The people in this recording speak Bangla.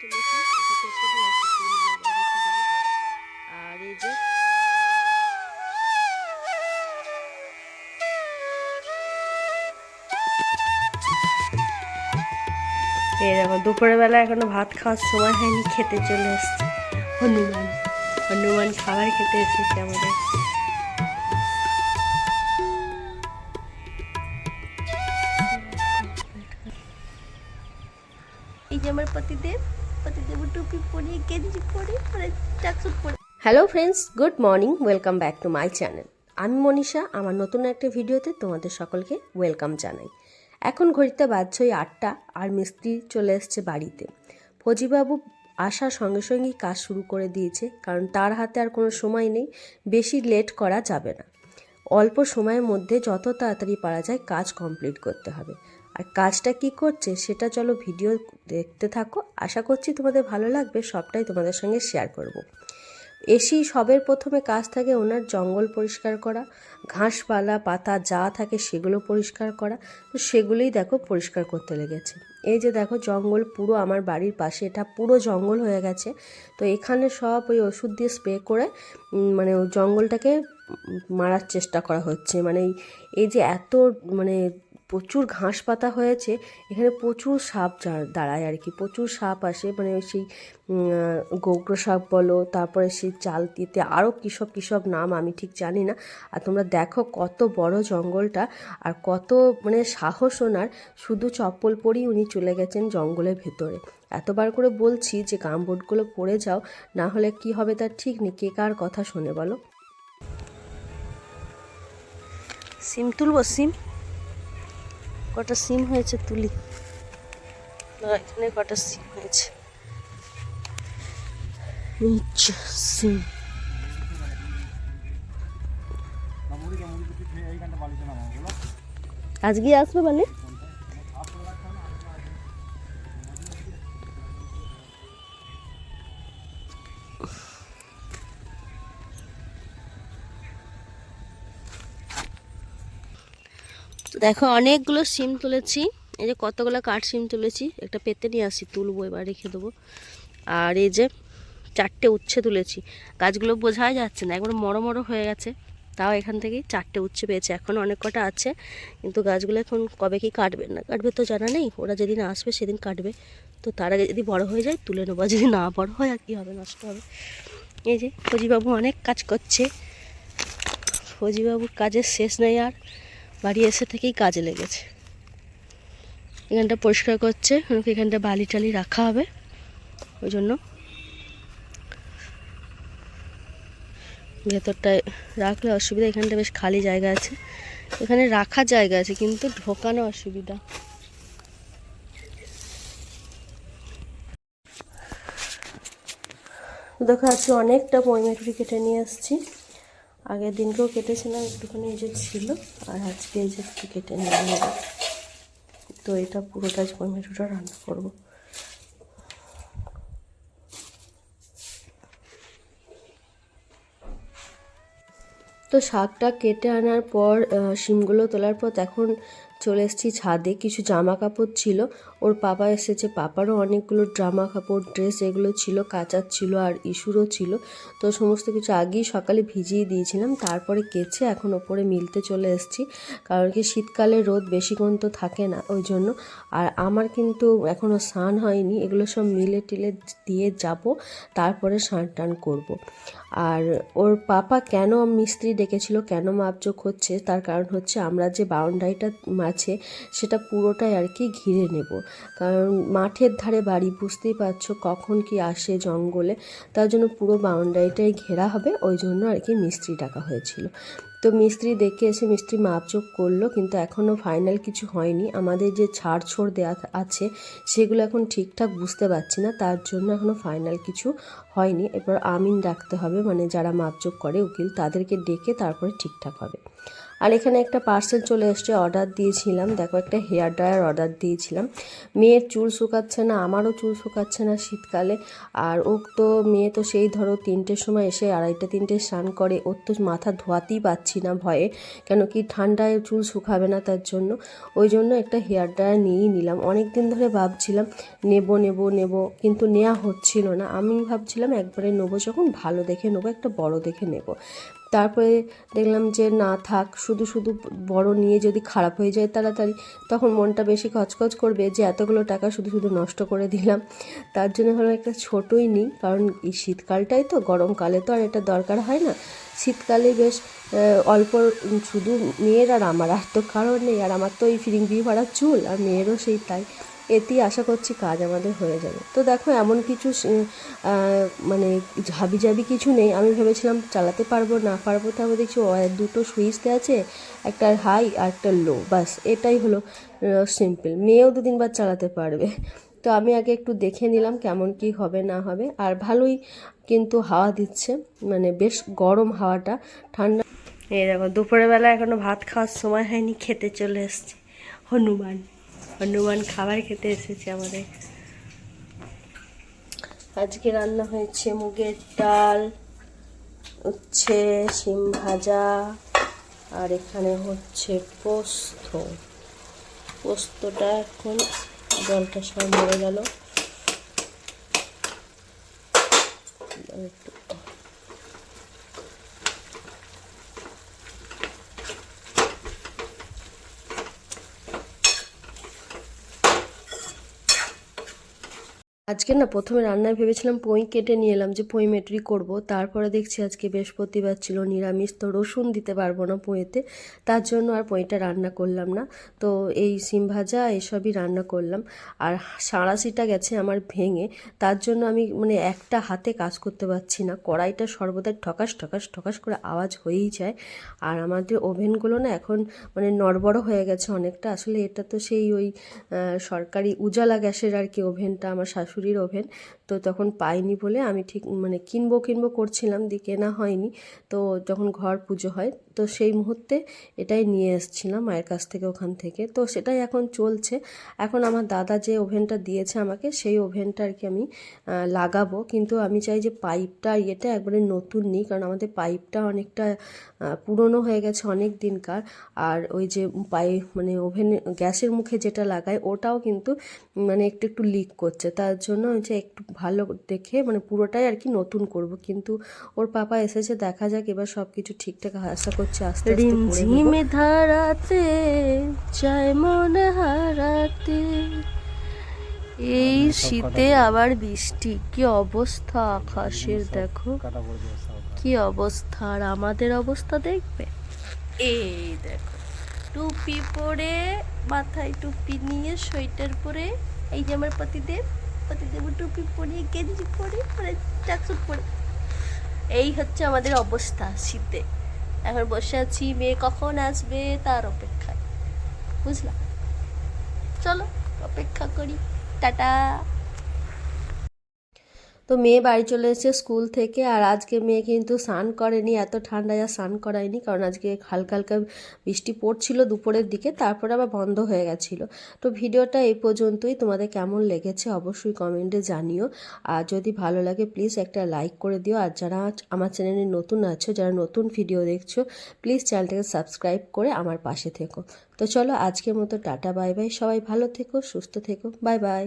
তুলেছি আর এই যে এই দুপুরবেলা এখনও ভাত খাওয়ার সময় হয়নি, খেতে চলে এসছে। হনুমান হনুমান খাবার খেতে এসেছে আমাদের। এই যে আমার পতিদেব hello friends good morning welcome back to my channel আমি মনীষা, আমার নতুন একটা ভিডিওতে তোমাদের সকলকে ওয়েলকাম জানাই। এখন ঘড়িতে বাজছে ওই আটটা আর মিস্ত্রি চলে এসছে বাড়িতে। ফজিবাবু আসার সঙ্গে সঙ্গেই কাজ শুরু করে দিয়েছে, কারণ তার হাতে আর কোনো সময় নেই, বেশি লেট করা যাবে না। অল্প সময়ের মধ্যে যত তাড়াতাড়ি পারা যায়, কাজ কমপ্লিট করতে হবে। আর কাজটা কি করছে সেটা চলো ভিডিও দেখতে থাকো। আশা করছি তোমাদের ভালো লাগবে, সবটাই তোমাদের সঙ্গে শেয়ার করব। এসেই সবের প্রথমে কাজ থাকে ওনার জঙ্গল পরিষ্কার করা, ঘাসপালা, পাতা যা থাকে সেগুলো পরিষ্কার করা। তো সেগুলোই দেখো পরিষ্কার করতে লেগেছে। এই যে দেখো জঙ্গল পুরো আমার বাড়ির পাশে, এটা পুরো জঙ্গল হয়ে গেছে। তো এখানে সব ওই ওষুধ দিয়ে স্প্রে করে মানে জঙ্গলটাকে মারার চেষ্টা করা হচ্ছে। মানে এই যে এত মানে প্রচুর ঘাস পাতা হয়েছে, এখানে প্রচুর সাপ দাঁড়ায় আর কি, প্রচুর সাপ আসে মানে সেই গোগ্র সাপ বলো, তারপরে সেই চাল দিতে আরও কৃষক কৃষক নাম আমি ঠিক জানি না, আর তোমরা দেখো কত বড় জঙ্গলটা, আর কত মানে সাহস ওনার, শুধু চপ্পল পরেই উনি চলে গেছেন জঙ্গলের ভেতরে। এতবার করে বলছি যে গামবোটগুলো পরে যাও, না হলে কি হবে তার ঠিক নেই, কে কার কথা শোনে বলো? সিম তুলবো, সিম? কটা সিম হয়েছে তুলি। এখানে কটা সিম হয়েছে। সিম আজকে আসবে মানে? দেখো, অনেকগুলো সিম তুলেছি। এই যে কতগুলো কাঠ সিম তুলেছি, একটা পেতে নিয়ে আসি, তুলবো এবার, রেখে দেবো। আর এই যে চারটে উচ্ছে তুলেছি। গাছগুলো বোঝাই যাচ্ছে না, একবার মরো মরো হয়ে গেছে। তাও এখান থেকেই চারটে উচ্ছে পেয়েছে, এখন অনেক কটা আছে। কিন্তু গাছগুলো এখন কবে কি কাটবে না কাটবে তো জানা নেই, ওরা যেদিন আসবে সেদিন কাটবে। তো তার আগে যদি বড় হয়ে যায়, তুলে নেব যদি না বড় হয়, আর কী হবে, নষ্ট হবে। এই যে ফজিবাবু অনেক কাজ করছে। ফজিবাবুর কাজের শেষ নেই আর। বাড়ি এসে থেকেই কাজে লেগেছে। এখানটা পরিষ্কার করছে এখানটা বালি টালি রাখা হবে, ওই জন্য। ভেতরটায় রাখলে অসুবিধা, এখানটা বেশ খালি জায়গা আছে। এখানে রাখার জায়গা আছে, কিন্তু ঢোকানো অসুবিধা। দেখো, আজকে অনেকটা পয়মেটুরি কেটে নিয়ে এসেছি আগের দিনকেও কেটেছিলাম, একটুখানি এই যে ছিল, আর আজকে এই যে কেটে নিয়ে তো এটা পুরোটা টমেটোটা রান্না করব। তো শাকটা কেটে আনার পর শিমগুলো তোলার পর এখন চলে এসেছি ছাদে, কিছু জামা কাপড় ছিল। ওর পাপা এসেছে, পাপারও অনেকগুলো ড্রামা কাপড়, ড্রেস এগুলো ছিল কাচার ছিল আর ইস্যুরও ছিল। তো সমস্ত কিছু আগেই সকালে ভিজিয়ে দিয়েছিলাম, তারপরে কেচে এখন ওপরে মিলতে চলে এসেছি। কারণ কি শীতকালে রোদ বেশিক্ষণ তো থাকে না, ওই জন্য। আর আমার কিন্তু এখনও স্নান হয়নি, এগুলো সব মিলে টিলে দিয়ে যাব, তারপরে স্নান টান করব। আর ওর পাপা কেন মিস্ত্রি ডেকেছিল, কেন মাপজোক হচ্ছে, তার কারণ হচ্ছে আমরা যে বাউন্ডারিটা আছে, সেটা পুরোটাই আর কি ঘিরে নেব। কারণ মাঠের ধারে বাড়ি বুঝতেই পারছ কখন কি আসে জঙ্গলে, তার জন্য পুরো বাউন্ডারিটাই ঘেরা হবে, ওই জন্য আর কি মিস্ত্রি ডাকা হয়েছিল। তো মিস্ত্রি দেখে এসে মিস্ত্রি মাপজোক করল, কিন্তু এখনও ফাইনাল কিছু হয়নি। আমাদের যে ছাড় ছোড় দেওয়া আছে, সেগুলো এখন ঠিকঠাক বুঝতে পারছি না, তার জন্য এখনও ফাইনাল কিছু হয়নি। এরপর আমিন ডাকতে হবে মানে যারা মাপজোক করে উকিল, তাদেরকে ডেকে তারপরে ঠিকঠাক হবে। আর এখানে একটা পার্সেল চলে এসছে অর্ডার দিয়েছিলাম। দেখো, একটা হেয়ার ড্রায়ার অর্ডার দিয়েছিলাম। মেয়ের চুল শুকাচ্ছে না, আমারও চুল শুকাচ্ছে না শীতকালে। আর ও তো, মেয়ে তো সেই ধরো তিনটের সময় এসে আড়াইটা, তিনটে স্নান করে, ওর তো মাথা ধোয়াতেই পাচ্ছি না ভয়ে। কেন কি ঠান্ডায় চুল শুকাবে না তার জন্য। ওই জন্য একটা হেয়ার ড্রায়ার নিয়েই নিলাম। অনেক দিন ধরে ভাবছিলাম, নেব নেব নেব, কিন্তু নেওয়া হচ্ছিল না। আমি ভাবছিলাম একবারে নেব, যখন ভালো দেখে নেব, একটা বড় দেখে নেব। তারপরে দেখলাম যে না থাক, শুধু শুধু বড় নিয়ে যদি খারাপ হয়ে যায় তাড়াতাড়ি, তখন মনটা বেশি খচখচ করবে যে এতগুলো টাকা শুধু শুধু নষ্ট করে দিলাম। তার জন্য হলো একটা ছোটোই নিই, কারণ এই শীতকালটাই তো, গরমকালে তো আর এটা দরকার হয় না। শীতকালে বেশ অল্প শুধু মেয়ের আর আমার আর তো কারণ নেই, আর আমার তো এই ফিরিঙ্গি ভরা চুল, আর মেয়েরও সেই তাই। এতেই আশা করছি কাজ আমাদের হয়ে যাবে। তো দেখো, এমন কিছু মানে ঝাবি ঝাবি কিছু নেই। আমি ভেবেছিলাম চালাতে পারব, না পারব তারপর দেখছি দুটো সুইচ আছে, একটা হাই আর একটা লো বাস এটাই হলো সিম্পল মেয়েও দু তিনবার চালাতে পারবে। তো আমি আগে একটু দেখে নিলাম কেমন কি হবে, না হবে। আর ভালোই কিন্তু হাওয়া দিচ্ছে মানে বেশ গরম হাওয়াটা, ঠান্ডা। এই দেখো দুপুরের বেলা এখনও ভাত খাওয়ার সময় হয়নি, খেতে চলে এসছে। হনুমান। হনুমান খাবার খেতে এসেছে আমাদের। আজকে রান্না হয়েছে মুগের ডাল হচ্ছে শিম ভাজা, আর এখানে হচ্ছে পোস্ত। পোস্তটা এখন জলটা সব মরে গেল। একটু আজকে না প্রথমে রান্নায় ভেবেছিলাম পই কেটে নিয়ে এলাম যে পই মেটরি করব। তারপরে দেখছি আজকে বৃহস্পতিবার ছিল, নিরামিষ, তো রসুন দিতে পারব না পইতে। তার জন্য আর পইটা রান্না করলাম না। তো এই সিম ভাজা, এসবই রান্না করলাম। আর সাঁড়াশিটা গেছে আমার ভেঙে। তার জন্য আমি মানে একটা হাতে কাজ করতে পারছি না। কড়াইটা সর্বদা ঠকাস ঠকাস ঠকাস করে আওয়াজ হয়েই যায়। আর আমাদের ওভেনগুলো না এখন মানে নড়বড় হয়ে গেছে অনেকটা। আসলে এটা তো সেই ওই সরকারি উজালা গ্যাসের আর কি ওভেনটা আমার শাশুড়ির ওভেন। তো তখন পাইনি বলে আমি ঠিক মানে কিনবো কিনবো করছিলাম দিয়ে কেনা হয়নি। তো যখন ঘর পুজো হয়, তো সেই মুহূর্তে এটাই নিয়ে এসেছিলাম মায়ের কাছ থেকে ওখান থেকে। তো সেটাই এখন চলছে। এখন আমার দাদা যে ওভেনটা দিয়েছে আমাকে, সেই ওভেনটা আর কি আমি লাগাবো। কিন্তু আমি চাই যে পাইপটা ইয়েটা একবারে নতুন নিই কারণ আমাদের পাইপটা অনেকটা পুরনো হয়ে গেছে অনেক দিনকার। আর ওই যে পাইপ মানে ওভেন, গ্যাসের মুখে যেটা লাগায়, ওটাও কিন্তু মানে একটু একটু লিক করছে। তার জন্য হচ্ছে একটু ভালো দেখে মানে পুরোটাই আর কি নতুন করব। কিন্তু ওর পাপা এসেছে দেখা যাক এবার সব কিছু ঠিকঠাক আশা করছি আস্তে আস্তে ধারাতে চায় মনে হারাতে। এই শীতে আবার বৃষ্টি কি অবস্থা আকাশের দেখো। কি অবস্থা আর আমাদের অবস্থা দেখবে? এই দেখো টুপি পরে মাথায় টুপি নিয়ে সোয়েটার পরে এই যে আমার পতিদেব। পতিদেব টুপি পরে গেঞ্জি পরে মানে ট্রাকসুট পরে এই হচ্ছে আমাদের অবস্থা শীতে। এখন বসে আছি, মেয়ে কখন আসবে তার অপেক্ষায়। বুঝলাম চলো, অপেক্ষা করি। টাটা। তো মেয়ে বাড়ি চলে এসেছে স্কুল থেকে আর আজকে মেয়ে কিন্তু স্নান করেনি, এত ঠান্ডায় আর স্নান করায়নি কারণ আজকে হালকা হালকা বৃষ্টি পড়ছিল দুপুরের দিকে, তারপরে আবার বন্ধ হয়ে গেছিল। তো ভিডিওটা এই পর্যন্তই, তোমাদের কেমন লেগেছে অবশ্যই কমেন্টে জানিও। আর যদি ভালো লাগে প্লিজ একটা লাইক করে দিও। আর যারা আমার চ্যানেলে নতুন আছো, যারা নতুন ভিডিও দেখছ, প্লিজ চ্যানেলটাকে সাবস্ক্রাইব করে আমার পাশে থেকো। তো চলো আজকের মতো টাটা, বাই বাই, সবাই ভালো থেকো, সুস্থ থেকো, বাই বাই।